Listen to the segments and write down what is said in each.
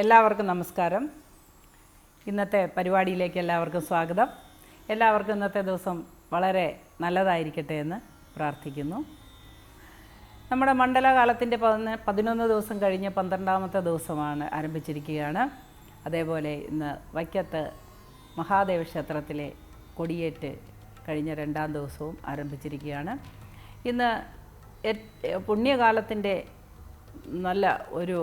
എല്ലാവർക്കും നമസ്കാരം. ഇന്നത്തെ പരിപാടിയിലേക്ക് എല്ലാവർക്കും സ്വാഗതം. എല്ലാവർക്കും ഇന്നത്തെ ദിവസം വളരെ നല്ലതായിരിക്കട്ടെ എന്ന് പ്രാർത്ഥിക്കുന്നു. നമ്മുടെ മണ്ഡലകാലത്തിന്റെ പതിന പതിനൊന്ന് ദിവസം കഴിഞ്ഞ് പന്ത്രണ്ടാമത്തെ ദിവസമാണ് ആരംഭിച്ചിരിക്കുകയാണ്. അതേപോലെ ഇന്ന് വൈക്കത്ത് മഹാദേവ ക്ഷേത്രത്തിലെ കൊടിയേറ്റ് കഴിഞ്ഞ രണ്ടാം ദിവസവും ആരംഭിച്ചിരിക്കുകയാണ്. ഇന്ന് പുണ്യകാലത്തിന്റെ നല്ല ഒരു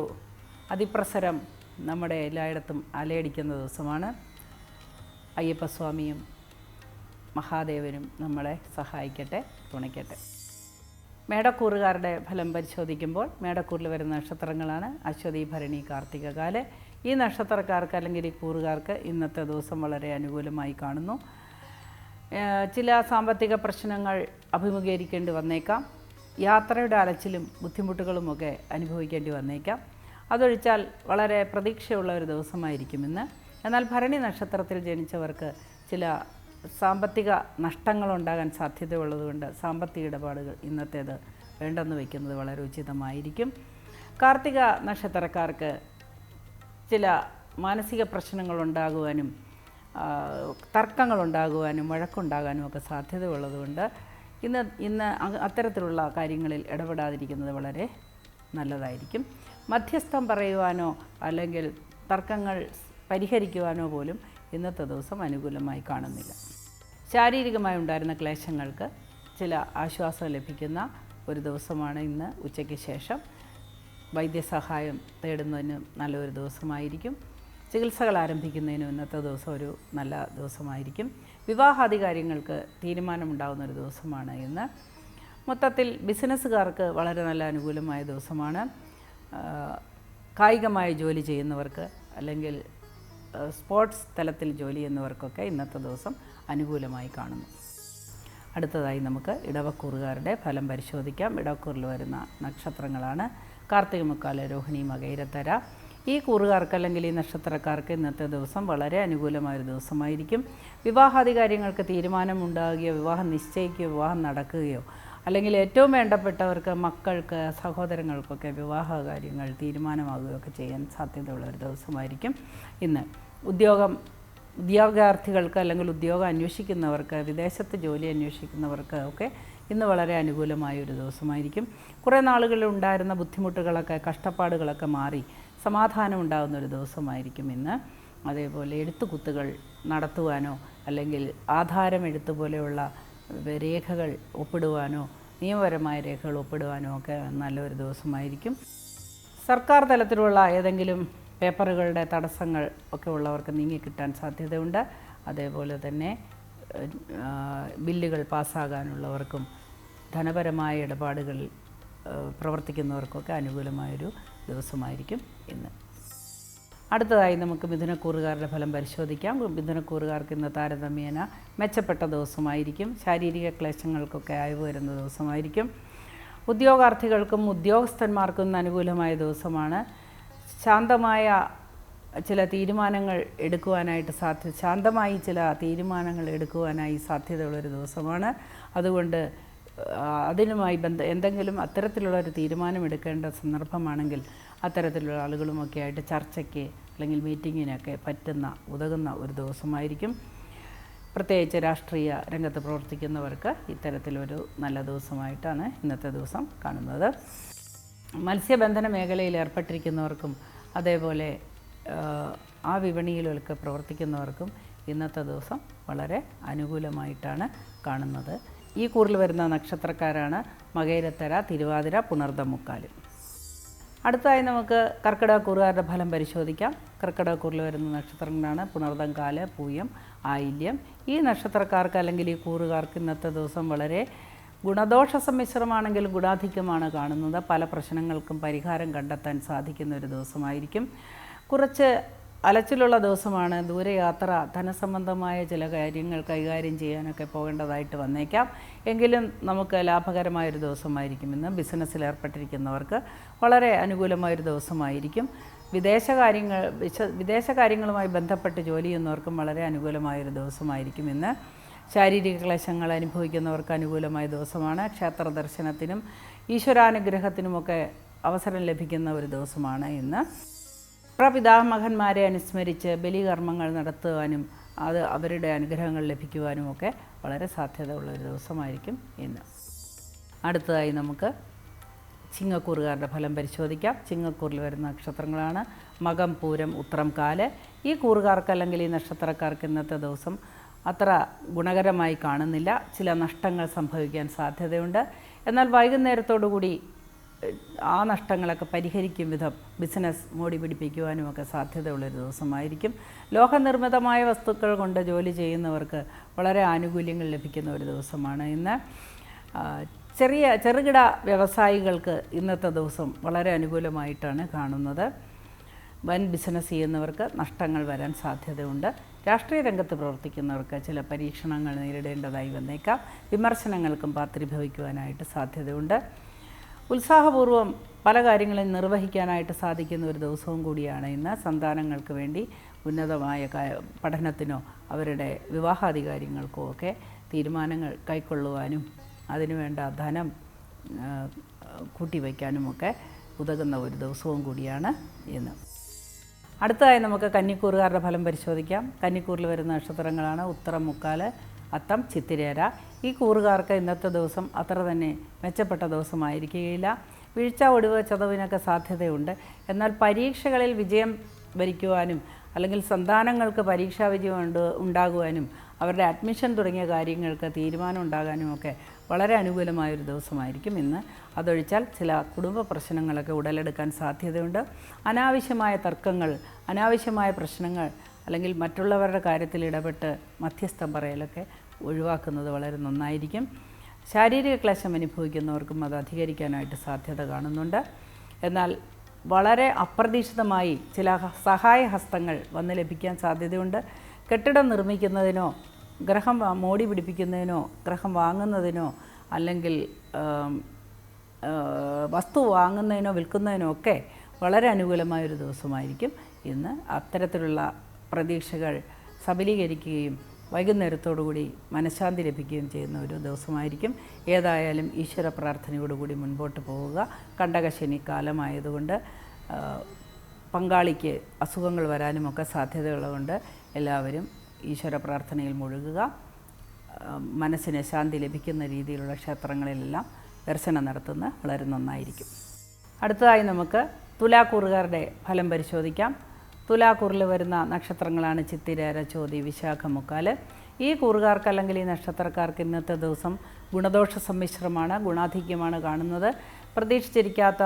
അതിപ്രസരം നമ്മുടെ എല്ലായിടത്തും അലയടിക്കുന്ന ദിവസമാണ്. അയ്യപ്പസ്വാമിയും മഹാദേവനും നമ്മളെ സഹായിക്കട്ടെ തുണയ്ക്കട്ടെ. മേടക്കൂറുകാരുടെ ഫലം പരിശോധിക്കുമ്പോൾ മേടക്കൂറിൽ വരുന്ന നക്ഷത്രങ്ങളാണ് അശ്വതി ഭരണി കാർത്തിക കാർത്തികകാൽ ഈ നക്ഷത്രക്കാർക്ക് അല്ലെങ്കിൽ ഈ കൂറുകാർക്ക് ഇന്നത്തെ ദിവസം വളരെ അനുകൂലമായി കാണുന്നു. ചില സാമ്പത്തിക പ്രശ്നങ്ങൾ അഭിമുഖീകരിക്കേണ്ടി വന്നേക്കാം. യാത്രയുടെ അലച്ചിലും ബുദ്ധിമുട്ടുകളുമൊക്കെ അനുഭവിക്കേണ്ടി വന്നേക്കാം. അതൊഴിച്ചാൽ വളരെ പ്രതീക്ഷയുള്ള ഒരു ദിവസമായിരിക്കും ഇന്ന്. എന്നാൽ ഭരണി നക്ഷത്രത്തിൽ ജനിച്ചവർക്ക് ചില സാമ്പത്തിക നഷ്ടങ്ങളുണ്ടാകാൻ സാധ്യതയുള്ളതുകൊണ്ട് സാമ്പത്തിക ഇടപാടുകൾ ഇന്നത്തേത് വേണ്ടെന്ന് വയ്ക്കുന്നത് വളരെ ഉചിതമായിരിക്കും. കാർത്തിക നക്ഷത്രക്കാർക്ക് ചില മാനസിക ആ, തർക്കങ്ങളുണ്ടാകുവാനും വഴക്കുണ്ടാകാനും ഒക്കെ സാധ്യതയുള്ളതുകൊണ്ട് ഇന്ന് ഇന്ന് അത്തരത്തിലുള്ള കാര്യങ്ങളിൽ ഇടപെടാതിരിക്കുന്നത് വളരെ നല്ലതായിരിക്കും. മധ്യസ്ഥം പറയുവാനോ അല്ലെങ്കിൽ തർക്കങ്ങൾ പരിഹരിക്കുവാനോ പോലും ഇന്നത്തെ ദിവസം അനുകൂലമായി കാണുന്നില്ല. ശാരീരികമായി ഉണ്ടായിരുന്ന ക്ലേശങ്ങൾക്ക് ചില ആശ്വാസം ലഭിക്കുന്ന ഒരു ദിവസമാണ് ഇന്ന് ഉച്ചയ്ക്ക് ശേഷം. വൈദ്യസഹായം തേടുന്നതിന് നല്ലൊരു ദിവസമായിരിക്കും. ചികിത്സകൾ ആരംഭിക്കുന്നതിനും ഇന്നത്തെ ദിവസം ഒരു നല്ല ദിവസമായിരിക്കും. വിവാഹാദി കാര്യങ്ങൾക്ക് തീരുമാനമുണ്ടാകുന്ന ഒരു ദിവസമാണ് ഇന്ന്. മൊത്തത്തിൽ ബിസിനസ്സുകാർക്ക് വളരെ നല്ല അനുകൂലമായ ദിവസമാണ്. കായികമായ ജോലി ചെയ്യുന്നവർക്ക് അല്ലെങ്കിൽ സ്പോർട്സ് തലത്തിൽ ജോലി ചെയ്യുന്നവർക്കൊക്കെ ഇന്നത്തെ ദിവസം അനുകൂലമായി കാണുന്നു. അടുത്തതായി നമുക്ക് ഇടവക്കൂറുകാരുടെ ഫലം പരിശോധിക്കാം. ഇടവക്കൂറിൽ വരുന്ന നക്ഷത്രങ്ങളാണ് കാർത്തിക മുക്കാല രോഹിണി മകൈരത്തര. ഈ കൂറുകാർക്ക് അല്ലെങ്കിൽ ഈ നക്ഷത്രക്കാർക്ക് ഇന്നത്തെ ദിവസം വളരെ അനുകൂലമായ ഒരു ദിവസമായിരിക്കും. വിവാഹാദി കാര്യങ്ങൾക്ക് തീരുമാനമുണ്ടാകുകയോ വിവാഹം നിശ്ചയിക്കുകയോ വിവാഹം നടക്കുകയോ അല്ലെങ്കിൽ ഏറ്റവും വേണ്ടപ്പെട്ടവർക്ക് മക്കൾക്ക് സഹോദരങ്ങൾക്കൊക്കെ വിവാഹ കാര്യങ്ങൾ തീരുമാനമാകുകയൊക്കെ ചെയ്യാൻ സാധ്യതയുള്ള ഒരു ദിവസമായിരിക്കും ഇന്ന്. ഉദ്യോഗം ഉദ്യോഗാർത്ഥികൾക്ക് അല്ലെങ്കിൽ ഉദ്യോഗം അന്വേഷിക്കുന്നവർക്ക് വിദേശത്ത് ജോലി അന്വേഷിക്കുന്നവർക്ക് ഒക്കെ ഇന്ന് വളരെ അനുകൂലമായ ഒരു ദിവസമായിരിക്കും. കുറേ നാളുകളിൽ ഉണ്ടായിരുന്ന ബുദ്ധിമുട്ടുകളൊക്കെ കഷ്ടപ്പാടുകളൊക്കെ മാറി സമാധാനം ഉണ്ടാകുന്ന ഒരു ദിവസമായിരിക്കും ഇന്ന്. അതേപോലെ എഴുത്തുകുത്തുകൾ നടത്തുവാനോ അല്ലെങ്കിൽ ആധാരം എഴുത്ത് പോലെയുള്ള രേഖകൾ ഒപ്പിടുവാനോ നിയമപരമായ രേഖകൾ ഒപ്പിടുവാനോ ഒക്കെ നല്ലൊരു ദിവസമായിരിക്കും. സർക്കാർ തലത്തിലുള്ള ഏതെങ്കിലും പേപ്പറുകളുടെ തടസ്സങ്ങൾ ഒക്കെ ഉള്ളവർക്ക് നീങ്ങിക്കിട്ടാൻ സാധ്യതയുണ്ട്. അതേപോലെ തന്നെ ബില്ലുകൾ പാസ്സാകാനുള്ളവർക്കും ധനപരമായ ഇടപാടുകളിൽ പ്രവർത്തിക്കുന്നവർക്കൊക്കെ അനുകൂലമായൊരു ദിവസമായിരിക്കും ഇന്ന്. അടുത്തതായി നമുക്ക് മിഥുനക്കൂറുകാരുടെ ഫലം പരിശോധിക്കാം. മിഥുനക്കൂറുകാർക്ക് ഇന്ന് താരതമ്യേന മെച്ചപ്പെട്ട ദിവസമായിരിക്കും. ശാരീരിക ക്ലേശങ്ങൾക്കൊക്കെ അയവ് വരുന്ന ദിവസമായിരിക്കും. ഉദ്യോഗാർത്ഥികൾക്കും ഉദ്യോഗസ്ഥന്മാർക്കും അനുകൂലമായ ദിവസമാണ്. ശാന്തമായ ചില തീരുമാനങ്ങൾ എടുക്കുവാനായിട്ട് സാധ്യ ശാന്തമായി ചില തീരുമാനങ്ങൾ എടുക്കുവാനായി സാധ്യതയുള്ളൊരു ദിവസമാണ്. അതുകൊണ്ട് അതിനുമായി ബന്ധ എന്തെങ്കിലും അത്തരത്തിലുള്ള ഒരു തീരുമാനം എടുക്കേണ്ട സന്ദർഭമാണെങ്കിൽ അത്തരത്തിലുള്ള ആളുകളുമൊക്കെ ആയിട്ട് ചർച്ചയ്ക്ക് അല്ലെങ്കിൽ മീറ്റിങ്ങിനൊക്കെ പറ്റുന്ന ഉതകുന്ന ഒരു ദിവസമായിരിക്കും. പ്രത്യേകിച്ച് രാഷ്ട്രീയ രംഗത്ത് പ്രവർത്തിക്കുന്നവർക്ക് ഇത്തരത്തിലൊരു നല്ല ദിവസമായിട്ടാണ് ഇന്നത്തെ ദിവസം കാണുന്നത്. മത്സ്യബന്ധന മേഖലയിൽ ഏർപ്പെട്ടിരിക്കുന്നവർക്കും അതേപോലെ ആ, വിപണിയിലൊക്കെ പ്രവർത്തിക്കുന്നവർക്കും ഇന്നത്തെ ദിവസം വളരെ അനുകൂലമായിട്ടാണ് കാണുന്നത്. ഈ കൂറിൽ വരുന്ന നക്ഷത്രക്കാരാണ് മകയിരത്തര തിരുവാതിര പുണർദമുക്കാലും. അടുത്തതായി നമുക്ക് കർക്കിടക കൂറുകാരുടെ ഫലം പരിശോധിക്കാം. കർക്കിടക കൂറിൽ വരുന്ന നക്ഷത്രങ്ങളാണ് പുണർതങ്കാൽ പൂയം ആയില്യം. ഈ നക്ഷത്രക്കാർക്ക് അല്ലെങ്കിൽ ഈ കൂറുകാർക്ക് ഇന്നത്തെ ദിവസം വളരെ ഗുണദോഷ സമ്മിശ്രമാണെങ്കിൽ ഗുണാധിക്യമാണ് കാണുന്നത്. പല പ്രശ്നങ്ങൾക്കും പരിഹാരം കണ്ടെത്താൻ സാധിക്കുന്ന ഒരു ദിവസമായിരിക്കും. കുറച്ച് അലച്ചിലുള്ള ദിവസമാണ് ദൂരയാത്ര ധനസംബന്ധമായ ചില കാര്യങ്ങൾ കൈകാര്യം ചെയ്യാനൊക്കെ പോകേണ്ടതായിട്ട് വന്നേക്കാം. എങ്കിലും നമുക്ക് ലാഭകരമായൊരു ദിവസമായിരിക്കും ഇന്ന്. ബിസിനസ്സിൽ ഏർപ്പെട്ടിരിക്കുന്നവർക്ക് വളരെ അനുകൂലമായൊരു ദിവസമായിരിക്കും. വിദേശ കാര്യങ്ങൾ വിശ വിദേശ കാര്യങ്ങളുമായി ബന്ധപ്പെട്ട് ജോലി ചെയ്യുന്നവർക്കും വളരെ അനുകൂലമായൊരു ദിവസമായിരിക്കും ഇന്ന്. ശാരീരിക ക്ലേശങ്ങൾ അനുഭവിക്കുന്നവർക്ക് അനുകൂലമായ ദിവസമാണ്. ക്ഷേത്ര ദർശനത്തിനും ഈശ്വരാനുഗ്രഹത്തിനുമൊക്കെ അവസരം ലഭിക്കുന്ന ഒരു ദിവസമാണ് ഇന്ന്. പ്രപിതാമഹന്മാരെ അനുസ്മരിച്ച് ബലികർമ്മങ്ങൾ നടത്തുവാനും അത് അവരുടെ അനുഗ്രഹങ്ങൾ ലഭിക്കുവാനും ഒക്കെ വളരെ സാധ്യതയുള്ള ഒരു ദിവസമായിരിക്കും ഇന്ന്. അടുത്തതായി നമുക്ക് ചിങ്ങക്കൂറുകാരുടെ ഫലം പരിശോധിക്കാം. ചിങ്ങക്കൂറിൽ വരുന്ന നക്ഷത്രങ്ങളാണ് മകം പൂരം ഉത്രം കാൽ. ഈ കൂറുകാർക്ക് അല്ലെങ്കിൽ ഈ നക്ഷത്രക്കാർക്ക് ഇന്നത്തെ ദിവസം അത്ര ഗുണകരമായി കാണുന്നില്ല. ചില നഷ്ടങ്ങൾ സംഭവിക്കാൻ സാധ്യതയുണ്ട്. എന്നാൽ വൈകുന്നേരത്തോടു കൂടി ഏഹ്, ആ നഷ്ടങ്ങളൊക്കെ പരിഹരിക്കും വിധം ബിസിനസ് മോടി ഒക്കെ സാധ്യതയുള്ളൊരു ദിവസമായിരിക്കും. ലോഹനിർമ്മിതമായ വസ്തുക്കൾ കൊണ്ട് ജോലി ചെയ്യുന്നവർക്ക് വളരെ ആനുകൂല്യങ്ങൾ ലഭിക്കുന്ന ഒരു ദിവസമാണ് ഇന്ന്. ചെറിയ ചെറുകിട വ്യവസായികൾക്ക് ഇന്നത്തെ ദിവസം വളരെ അനുകൂലമായിട്ടാണ് കാണുന്നത്. വൻ ബിസിനസ് ചെയ്യുന്നവർക്ക് നഷ്ടങ്ങൾ വരാൻ സാധ്യതയുണ്ട്. രാഷ്ട്രീയ രംഗത്ത് പ്രവർത്തിക്കുന്നവർക്ക് ചില പരീക്ഷണങ്ങൾ നേരിടേണ്ടതായി വന്നേക്കാം. വിമർശനങ്ങൾക്കും പാത്രീഭവിക്കുവാനായിട്ട് സാധ്യതയുണ്ട്. ഉത്സാഹപൂർവം പല കാര്യങ്ങളും നിർവഹിക്കാനായിട്ട് സാധിക്കുന്ന ഒരു ദിവസവും കൂടിയാണ് ഇന്ന്. സന്താനങ്ങൾക്ക് വേണ്ടി ഉന്നതമായ പഠനത്തിനോ അവരുടെ വിവാഹാധികാരികൾക്കോ ഒക്കെ തീരുമാനങ്ങൾ കൈക്കൊള്ളുവാനും അതിനുവേണ്ട ധനം കൂട്ടിവയ്ക്കാനുമൊക്കെ ഉതകുന്ന ഒരു ദിവസവും കൂടിയാണ് ഇന്ന്. അടുത്തതായി നമുക്ക് കന്നിക്കൂറുകാരുടെ ഫലം പരിശോധിക്കാം. കന്നിക്കൂറിൽ വരുന്ന നക്ഷത്രങ്ങളാണ് ഉത്തരം മുക്കാൽ അത്തം ചിത്തിരേര. ഈ കൂറുകാർക്ക് ഇന്നത്തെ ദിവസം അത്ര തന്നെ മെച്ചപ്പെട്ട ദിവസമായിരിക്കുകയില്ല. വീഴ്ച ഒടിവ് ചതവിനൊക്കെ സാധ്യതയുണ്ട്. എന്നാൽ പരീക്ഷകളിൽ വിജയം ഭരിക്കുവാനും അല്ലെങ്കിൽ സന്താനങ്ങൾക്ക് പരീക്ഷാ വിജയം ഉണ്ട് ഉണ്ടാകുവാനും അവരുടെ അഡ്മിഷൻ തുടങ്ങിയ കാര്യങ്ങൾക്ക് തീരുമാനം ഉണ്ടാകാനും ഒക്കെ വളരെ അനുകൂലമായൊരു ദിവസമായിരിക്കും ഇന്ന്. അതൊഴിച്ചാൽ ചില കുടുംബ പ്രശ്നങ്ങളൊക്കെ ഉടലെടുക്കാൻ സാധ്യതയുണ്ട്. അനാവശ്യമായ തർക്കങ്ങൾ അനാവശ്യമായ പ്രശ്നങ്ങൾ അല്ലെങ്കിൽ മറ്റുള്ളവരുടെ കാര്യത്തിൽ ഇടപെട്ട് മധ്യസ്ഥം പറയലൊക്കെ ഒഴിവാക്കുന്നത് വളരെ നന്നായിരിക്കും. ശാരീരിക ക്ലേശം അനുഭവിക്കുന്നവർക്കും അത് അധികരിക്കാനായിട്ട് സാധ്യത കാണുന്നുണ്ട്. എന്നാൽ വളരെ അപ്രതീക്ഷിതമായി ചില സഹായ ഹസ്തങ്ങൾ വന്ന് ലഭിക്കാൻ സാധ്യതയുണ്ട്. കെട്ടിടം നിർമ്മിക്കുന്നതിനോ ഗ്രഹം മോടി പിടിപ്പിക്കുന്നതിനോ ഗ്രഹം വാങ്ങുന്നതിനോ അല്ലെങ്കിൽ വസ്തു വാങ്ങുന്നതിനോ വിൽക്കുന്നതിനോ ഒക്കെ വളരെ അനുകൂലമായൊരു ദിവസമായിരിക്കും. ഇന്ന് അത്തരത്തിലുള്ള പ്രതീക്ഷകൾ സബലീകരിക്കുകയും വൈകുന്നേരത്തോടുകൂടി മനഃശാന്തി ലഭിക്കുകയും ചെയ്യുന്ന ഒരു ദിവസമായിരിക്കും. ഏതായാലും ഈശ്വര പ്രാർത്ഥനയോടുകൂടി മുൻപോട്ട് പോവുക. കണ്ടകശനി കാലമായതുകൊണ്ട് പങ്കാളിക്ക് അസുഖങ്ങൾ വരാനുമൊക്കെ സാധ്യതയുള്ളതുകൊണ്ട് എല്ലാവരും ഈശ്വര പ്രാർത്ഥനയിൽ മുഴുകുക. മനസ്സിന് ശാന്തി ലഭിക്കുന്ന രീതിയിലുള്ള ക്ഷേത്രങ്ങളിലെല്ലാം ദർശനം നടത്തുന്നത് വളരെ നന്നായിരിക്കും. അടുത്തതായി നമുക്ക് തുലാക്കൂറുകാരുടെ ഫലം പരിശോധിക്കാം. തുലാക്കൂറിൽ വരുന്ന നക്ഷത്രങ്ങളാണ് ചിത്തിര ചോതി വിശാഖ മുക്കാൽ. ഈ കൂറുകാർക്ക് അല്ലെങ്കിൽ ഈ നക്ഷത്രക്കാർക്ക് ഇന്നത്തെ ദിവസം ഗുണദോഷ സമ്മിശ്രമാണ് ഗുണാധിക്യമാണ് കാണുന്നത്. പ്രതീക്ഷിച്ചിരിക്കാത്ത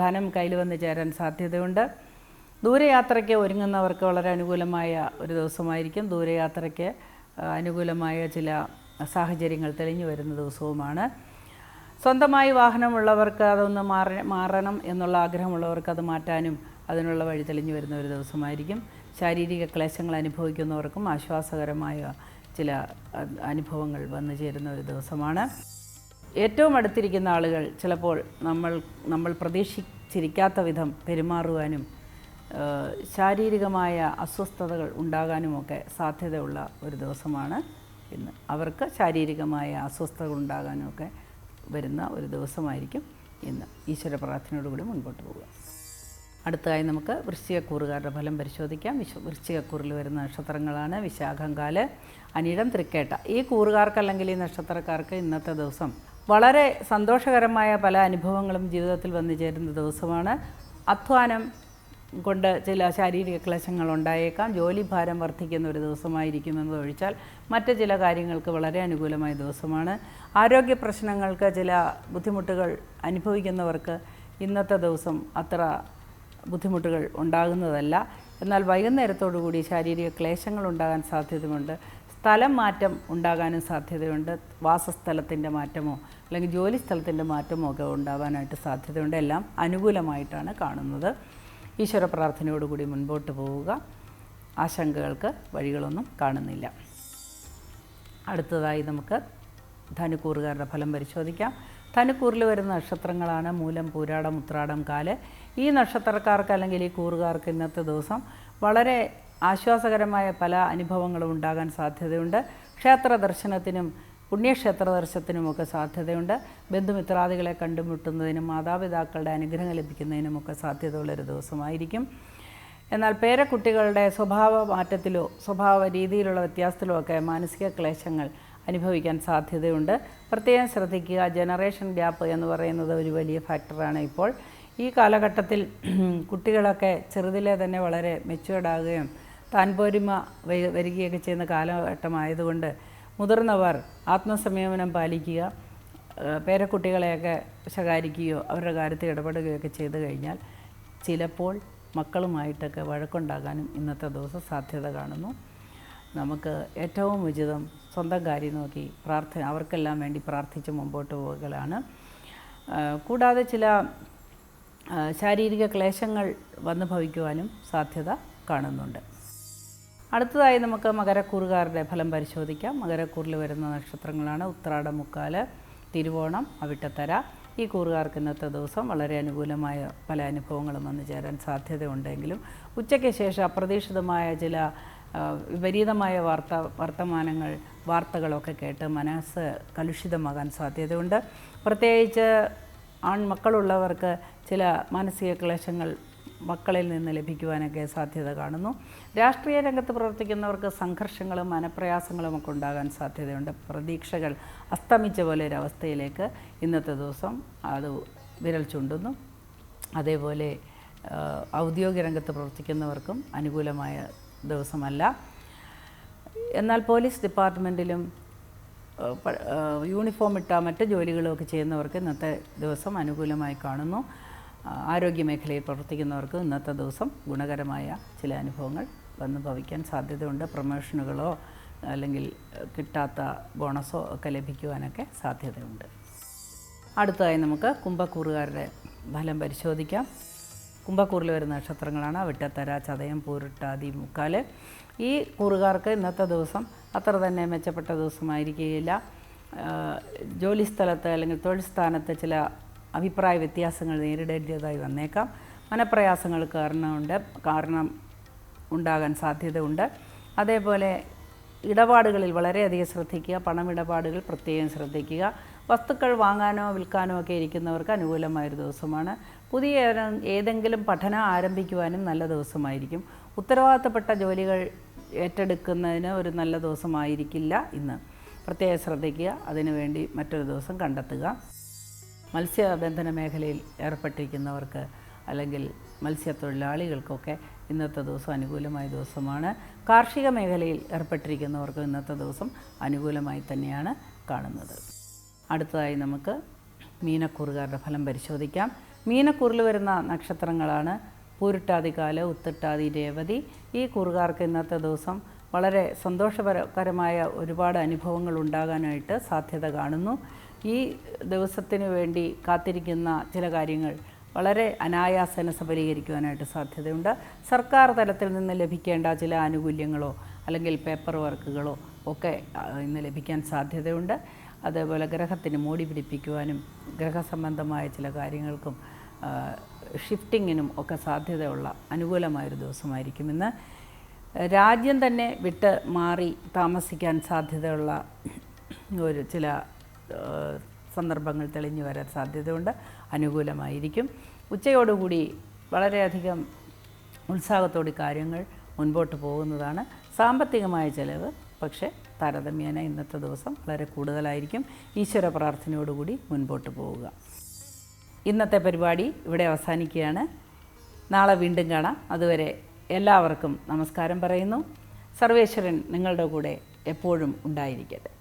ധനം കയ്യിൽ വന്ന് ചേരാൻ സാധ്യതയുണ്ട്. ദൂരയാത്രയ്ക്ക് ഒരുങ്ങുന്നവർക്ക് വളരെ അനുകൂലമായ ഒരു ദിവസമായിരിക്കും. ദൂരയാത്രയ്ക്ക് അനുകൂലമായ ചില സാഹചര്യങ്ങൾ തെളിഞ്ഞു വരുന്ന ദിവസവുമാണ്. സ്വന്തമായി വാഹനമുള്ളവർക്ക് അതൊന്ന് മാറ മാറണം എന്നുള്ള ആഗ്രഹമുള്ളവർക്ക് അത് മാറ്റാനും അതിനുള്ള വഴി തെളിഞ്ഞു വരുന്ന ഒരു ദിവസമായിരിക്കും. ശാരീരിക ക്ലേശങ്ങൾ അനുഭവിക്കുന്നവർക്കും ആശ്വാസകരമായ ചില അനുഭവങ്ങൾ വന്നു ചേരുന്ന ഒരു ദിവസമാണ്. ഏറ്റവും അടുത്തിരിക്കുന്ന ആളുകൾ ചിലപ്പോൾ നമ്മൾ നമ്മൾ പ്രതീക്ഷിച്ചിരിക്കാത്ത വിധം പെരുമാറുവാനും ശാരീരികമായ അസ്വസ്ഥതകൾ ഉണ്ടാകാനുമൊക്കെ സാധ്യതയുള്ള ഒരു ദിവസമാണ് ഇന്ന്. അവർക്ക് ശാരീരികമായ അസ്വസ്ഥതകൾ ഉണ്ടാകാനുമൊക്കെ വരുന്ന ഒരു ദിവസമായിരിക്കും ഇന്ന്. ഈശ്വര പ്രാർത്ഥനയോടുകൂടി മുൻപോട്ട് പോവുക. അടുത്തതായി നമുക്ക് വൃശ്ചികക്കൂറുകാരുടെ ഫലം പരിശോധിക്കാം. വിശ്വ വൃശ്ചികക്കൂറിൽ വരുന്ന നക്ഷത്രങ്ങളാണ് വിശാഖങ്കാൽ അനിടം തൃക്കേട്ട. ഈ കൂറുകാർക്ക് അല്ലെങ്കിൽ ഈ നക്ഷത്രക്കാർക്ക് ഇന്നത്തെ ദിവസം വളരെ സന്തോഷകരമായ പല അനുഭവങ്ങളും ജീവിതത്തിൽ വന്നു ചേരുന്ന ദിവസമാണ്. അധ്വാനം കൊണ്ട് ചില ശാരീരിക ക്ലേശങ്ങൾ ഉണ്ടായേക്കാം. ജോലി ഭാരം വർദ്ധിക്കുന്ന ഒരു ദിവസമായിരിക്കുമെന്ന് ഒഴിച്ചാൽ മറ്റ് ചില കാര്യങ്ങൾക്ക് വളരെ അനുകൂലമായ ദിവസമാണ്. ആരോഗ്യ പ്രശ്നങ്ങൾക്ക് ചില ബുദ്ധിമുട്ടുകൾ അനുഭവിക്കുന്നവർക്ക് ഇന്നത്തെ ദിവസം അത്ര ബുദ്ധിമുട്ടുകൾ ഉണ്ടാകുന്നതല്ല. എന്നാൽ വൈകുന്നേരത്തോടുകൂടി ശാരീരിക ക്ലേശങ്ങൾ ഉണ്ടാകാൻ സാധ്യതയുണ്ട്. സ്ഥലം മാറ്റം ഉണ്ടാകാനും സാധ്യതയുണ്ട്. വാസസ്ഥലത്തിന്റെ മാറ്റമോ അല്ലെങ്കിൽ ജോലി സ്ഥലത്തിന്റെ മാറ്റമോ ഒക്കെ ഉണ്ടാകാനായിട്ട് സാധ്യതയുണ്ട്. എല്ലാം അനുകൂലമായിട്ടാണ് കാണുന്നത്. ഈശ്വര പ്രാർത്ഥനയോടുകൂടി മുൻപോട്ട് പോവുക. ആശങ്കകൾക്ക് വഴികളൊന്നും കാണുന്നില്ല. അടുത്തതായി നമുക്ക് ധനുക്കൂറുകാരുടെ ഫലം പരിശോധിക്കാം. ധനുക്കൂറിൽ വരുന്ന നക്ഷത്രങ്ങളാണ് മൂലം പൂരാടം ഉത്രാടം കാൽ. ഈ നക്ഷത്രക്കാർക്ക് അല്ലെങ്കിൽ ഈ കൂറുകാർക്ക് ഇന്നത്തെ ദിവസം വളരെ ആശ്വാസകരമായ പല അനുഭവങ്ങളും ഉണ്ടാകാൻ സാധ്യതയുണ്ട്. ക്ഷേത്ര ദർശനത്തിനും പുണ്യക്ഷേത്ര ദർശനത്തിനുമൊക്കെ സാധ്യതയുണ്ട്. ബന്ധുമിത്രാദികളെ കണ്ടുമുട്ടുന്നതിനും മാതാപിതാക്കളുടെ അനുഗ്രഹം ലഭിക്കുന്നതിനുമൊക്കെ സാധ്യതയുള്ളൊരു ദിവസമായിരിക്കും. എന്നാൽ പേരക്കുട്ടികളുടെ സ്വഭാവ മാറ്റത്തിലോ സ്വഭാവ രീതിയിലുള്ള വ്യത്യാസത്തിലോ ഒക്കെ മാനസിക ക്ലേശങ്ങൾ അനുഭവിക്കാൻ സാധ്യതയുണ്ട്. പ്രത്യേകം ശ്രദ്ധിക്കുക. ജനറേഷൻ ഗ്യാപ്പ് എന്ന് പറയുന്നത് ഒരു വലിയ ഫാക്ടറാണ് ഇപ്പോൾ. ഈ കാലഘട്ടത്തിൽ കുട്ടികളൊക്കെ ചെറുതിലെ തന്നെ വളരെ മെച്ചുവേർഡ് ആകുകയും താൻ പോരിമ വരികയൊക്കെ ചെയ്യുന്ന കാലഘട്ടമായതുകൊണ്ട് മുതിർന്നവർ ആത്മസംയമനം പാലിക്കുക പേരക്കുട്ടികളെയൊക്കെ ശകാരിക്കുകയോ അവരുടെ കാര്യത്തിൽ ഇടപെടുകയൊക്കെ ചെയ്തു കഴിഞ്ഞാൽ ചിലപ്പോൾ മക്കളുമായിട്ടൊക്കെ വഴക്കുണ്ടാകാനും ഇന്നത്തെ ദിവസം സാധ്യത കാണുന്നു. നമുക്ക് ഏറ്റവും ഉചിതം സ്വന്തം കാര്യം നോക്കി പ്രാർത്ഥന അവർക്കെല്ലാം വേണ്ടി പ്രാർത്ഥിച്ച് മുമ്പോട്ട് പോവുകയാണ് കൂടാതെ ചില ശാരീരിക ക്ലേശങ്ങൾ വന്നു ഭവിക്കുവാനും സാധ്യത കാണുന്നുണ്ട്. അടുത്തതായി നമുക്ക് മകരക്കൂറുകാരുടെ ഫലം പരിശോധിക്കാം. മകരക്കൂറിൽ വരുന്ന നക്ഷത്രങ്ങളാണ് ഉത്രാട മുക്കാൽ തിരുവോണം അവിട്ടത്തര. ഈ കൂറുകാർക്ക് ഇന്നത്തെ ദിവസം വളരെ അനുകൂലമായ പല അനുഭവങ്ങളും വന്നു ചേരാൻ സാധ്യതയുണ്ടെങ്കിലും ഉച്ചയ്ക്ക് ശേഷം അപ്രതീക്ഷിതമായ ചില വിപരീതമായ വാർത്ത വർത്തമാനങ്ങൾ വാർത്തകളൊക്കെ കേട്ട് മനസ്സ് കലുഷിതമാകാൻ സാധ്യതയുണ്ട്. പ്രത്യേകിച്ച് ആൺമക്കളുള്ളവർക്ക് ചില മാനസിക ക്ലേശങ്ങൾ മക്കളിൽ നിന്ന് ലഭിക്കുവാനൊക്കെ സാധ്യത കാണുന്നു. രാഷ്ട്രീയ രംഗത്ത് പ്രവർത്തിക്കുന്നവർക്ക് സംഘർഷങ്ങളും മനപ്രയാസങ്ങളും ഒക്കെ ഉണ്ടാകാൻ സാധ്യതയുണ്ട്. പ്രതീക്ഷകൾ അസ്തമിച്ച പോലെ ഒരവസ്ഥയിലേക്ക് ഇന്നത്തെ ദിവസം അത് വിരൽ ചൂണ്ടുന്നു. അതേപോലെ ഔദ്യോഗിക രംഗത്ത് പ്രവർത്തിക്കുന്നവർക്കും അനുകൂലമായ ദിവസമല്ല. എന്നാൽ പോലീസ് ഡിപ്പാർട്ട്മെന്റിലും യൂണിഫോം ഇട്ട മറ്റ് ജോലികളൊക്കെ ചെയ്യുന്നവർക്ക് ഇന്നത്തെ ദിവസം അനുകൂലമായി കാണുന്നു. ആരോഗ്യ മേഖലയിൽ പ്രവർത്തിക്കുന്നവർക്ക് ഇന്നത്തെ ദിവസം ഗുണകരമായ ചില അനുഭവങ്ങൾ വന്നു ഭവിക്കാൻ സാധ്യതയുണ്ട്. പ്രൊമോഷനുകളോ അല്ലെങ്കിൽ കിട്ടാത്ത ബോണസോ ഒക്കെ ലഭിക്കുവാനൊക്കെ സാധ്യതയുണ്ട്. അടുത്തതായി നമുക്ക് കുംഭക്കൂറുകാരുടെ ഫലം പരിശോധിക്കാം. കുംഭക്കൂറിൽ വരുന്ന നക്ഷത്രങ്ങളാണ് വിട്ടത്തര ചതയം പൂരിട്ടാതി മുക്കാൽ ഈ കൂറുകാർക്ക് ഇന്നത്തെ ദിവസം അത്ര തന്നെ മെച്ചപ്പെട്ട ദിവസമായിരിക്കുകയില്ല. ജോലിസ്ഥലത്ത് ജോലി സ്ഥലത്ത് അല്ലെങ്കിൽ തൊഴിൽ സ്ഥാനത്ത് ചില അഭിപ്രായ വ്യത്യാസങ്ങൾ നേരിടേണ്ടതായി വന്നേക്കാം. മനപ്രയാസങ്ങൾ കാരണമുണ്ട് കാരണം ഉണ്ടാകാൻ സാധ്യതയുണ്ട്. അതേപോലെ ഇടപാടുകളിൽ വളരെയധികം ശ്രദ്ധിക്കുക പണമിടപാടുകൾ പ്രത്യേകം ശ്രദ്ധിക്കുക. വസ്തുക്കൾ വാങ്ങാനോ വിൽക്കാനോ ഒക്കെ ഇരിക്കുന്നവർക്ക് അനുകൂലമായൊരു ദിവസമാണ്. പുതിയ ഏതെ- ഏതെങ്കിലും പഠനം ആരംഭിക്കുവാനും നല്ല ദിവസമായിരിക്കും. ഉത്തരവാദിത്തപ്പെട്ട ജോലികൾ ഏറ്റെടുക്കുന്നതിന് ഒരു നല്ല ദിവസമായിരിക്കില്ല ഇന്ന്. പ്രത്യേകം ശ്രദ്ധിക്കുക. അതിനുവേണ്ടി മറ്റൊരു ദിവസം കണ്ടെത്തുക. മത്സ്യബന്ധന മേഖലയിൽ ഏർപ്പെട്ടിരിക്കുന്നവർക്ക് അല്ലെങ്കിൽ മത്സ്യത്തൊഴിലാളികൾക്കൊക്കെ ഇന്നത്തെ ദിവസം അനുകൂലമായ ദിവസമാണ്. കാർഷിക മേഖലയിൽ ഏർപ്പെട്ടിരിക്കുന്നവർക്ക് ഇന്നത്തെ ദിവസം അനുകൂലമായി തന്നെയാണ് കാണുന്നത്. അടുത്തതായി നമുക്ക് മീനക്കൂറുകാരുടെ ഫലം പരിശോധിക്കാം. മീനക്കൂറിൽ വരുന്ന നക്ഷത്രങ്ങളാണ് പൂരിട്ടാതികാൽ ഉത്തിട്ടാതി രേവതി. ഈ കൂറുകാർക്ക് ഇന്നത്തെ ദിവസം വളരെ സന്തോഷകരമായ ഒരുപാട് അനുഭവങ്ങൾ ഉണ്ടാകാനായിട്ട് സാധ്യത കാണുന്നു. ഈ ദിവസത്തിന് വേണ്ടി കാത്തിരിക്കുന്ന ചില കാര്യങ്ങൾ വളരെ അനായാസന സഫലീകരിക്കുവാനായിട്ട് സാധ്യതയുണ്ട്. സർക്കാർ തലത്തിൽ നിന്ന് ലഭിക്കേണ്ട ചില ആനുകൂല്യങ്ങളോ അല്ലെങ്കിൽ പേപ്പർ വർക്കുകളോ ഒക്കെ ഇന്ന് ലഭിക്കാൻ സാധ്യതയുണ്ട്. അതേപോലെ ഗ്രഹത്തിന് മോടി പിടിപ്പിക്കുവാനും ഗ്രഹസംബന്ധമായ ചില കാര്യങ്ങൾക്കും ഷിഫ്റ്റിങ്ങിനും ഒക്കെ സാധ്യതയുള്ള അനുകൂലമായൊരു ദിവസമായിരിക്കും. ഇന്ന് രാജ്യം തന്നെ വിട്ട് മാറി താമസിക്കാൻ സാധ്യതയുള്ള ഒരു ചില സന്ദർഭങ്ങൾ തെളിഞ്ഞു വരാൻ സാധ്യതയുണ്ട്. അനുകൂലമായിരിക്കും. ഉച്ചയോടുകൂടി വളരെയധികം ഉത്സാഹത്തോടെ കാര്യങ്ങൾ മുൻപോട്ട് പോകുന്നതാണ്. സാമ്പത്തികമായ ചിലവ് പക്ഷേ താരതമ്യേന ഇന്നത്തെ ദിവസം വളരെ കൂടുതലായിരിക്കും. ഈശ്വര പ്രാർത്ഥനയോടുകൂടി മുൻപോട്ട് പോവുക. ഇന്നത്തെ പരിപാടി ഇവിടെ അവസാനിക്കുകയാണ്. നാളെ വീണ്ടും കാണാം. അതുവരെ എല്ലാവർക്കും നമസ്കാരം പറയുന്നു. സർവേശ്വരൻ നിങ്ങളുടെ കൂടെ എപ്പോഴും ഉണ്ടായിരിക്കട്ടെ.